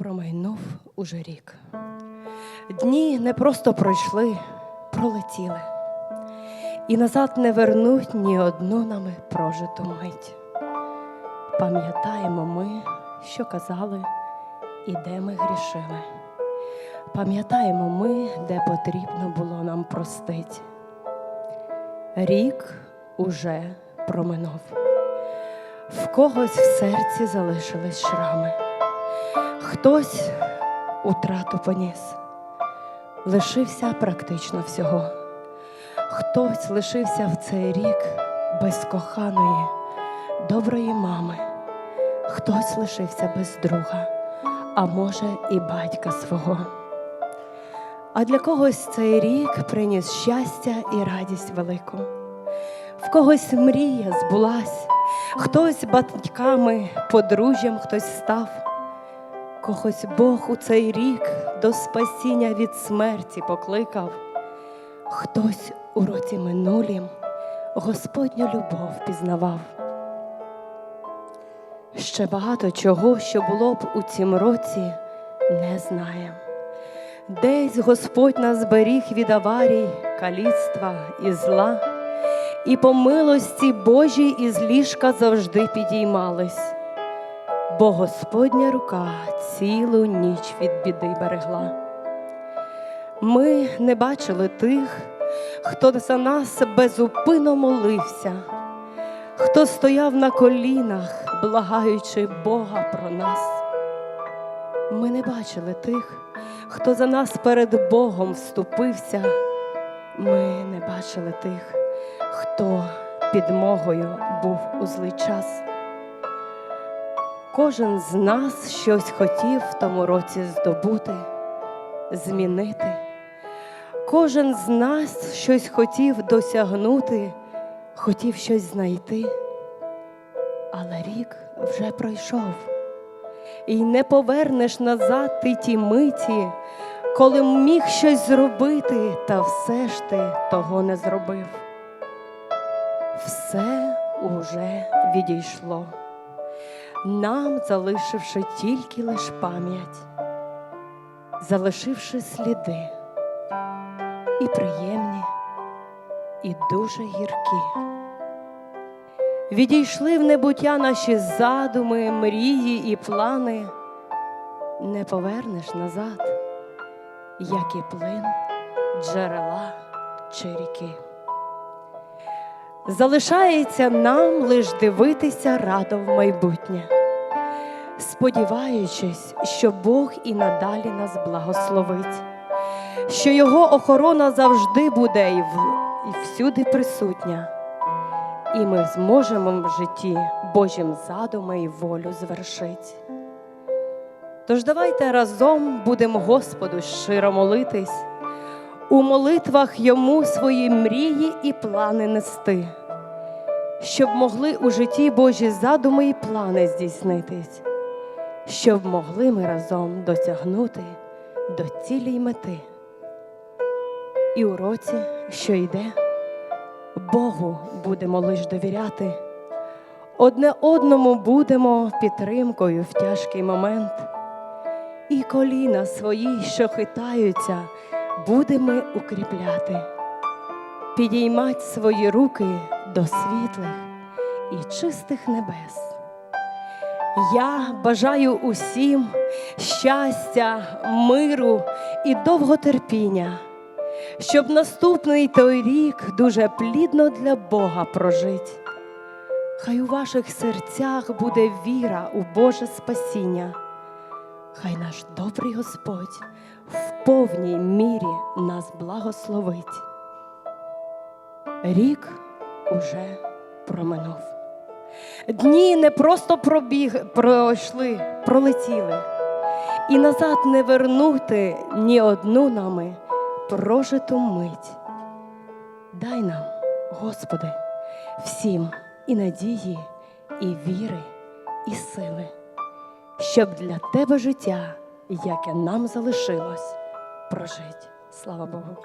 Промайнув уже рік. Дні не просто пройшли, пролетіли. І назад не вернуть ні одну нами прожиту мить. Пам'ятаємо ми, що казали і де ми грішили. Пам'ятаємо ми, де потрібно було нам простить. Рік уже проминув. В когось в серці залишились шрами. Хтось утрату поніс, лишився практично всього. Хтось лишився в цей рік без коханої, доброї мами, хтось лишився без друга, а може, і батька свого. А для когось цей рік приніс щастя і радість велику. В когось мрія збулась, хтось батьками, подружжям хтось став. Когось Бог у цей рік до спасіння від смерті покликав, хтось у році минулім Господню любов пізнавав. Ще багато чого, що було б у цім році, не знаєм. Десь Господь нас зберіг від аварій, каліцтва і зла, і по милості Божій із ліжка завжди підіймались бо Господня рука цілу ніч від біди берегла. Ми не бачили тих, хто за нас безупинно молився, хто стояв на колінах, благаючи Бога про нас. Ми не бачили тих, хто за нас перед Богом вступився. Ми не бачили тих, хто підмогою був у злий час. Кожен з нас щось хотів в тому році здобути, змінити. Кожен з нас щось хотів досягнути, хотів щось знайти. Але рік вже пройшов, і не повернеш назад ти ті миті, коли міг щось зробити, та все ж ти того не зробив. Все уже відійшло нам залишивши тільки лиш пам'ять, залишивши сліди і приємні, і дуже гіркі. Відійшли в небуття наші задуми, мрії і плани, не повернеш назад, як і плин джерела чи ріки. Залишається нам лиш дивитися радо в майбутнє, сподіваючись, що Бог і надалі нас благословить, що Його охорона завжди буде і, в, і всюди присутня, і ми зможемо в житті Божим задуми і волю звершить. Тож давайте разом будемо Господу щиро молитись, у молитвах йому свої мрії і плани нести щоб могли у житті Божі задуми і плани здійснитись, щоб могли ми разом досягнути до цілій мети. І у році, що йде, Богу будемо лиш довіряти, одне одному будемо підтримкою в тяжкий момент, і коліна свої, що хитаються, будемо укріпляти, підіймать свої руки до світлих і чистих небес. Я бажаю усім щастя, миру і довготерпіння, щоб наступний той рік дуже плідно для Бога прожить. Хай у ваших серцях буде віра у Боже спасіння, хай наш добрий Господь в повній мірі нас благословить. Рік уже проминув. Дні не просто пробіг, пройшли, пролетіли, і назад не вернути ні одну нами прожиту мить. Дай нам, Господи, всім і надії, і віри, і сили, щоб для Тебе життя, яке нам залишилось, прожить. Слава Богу.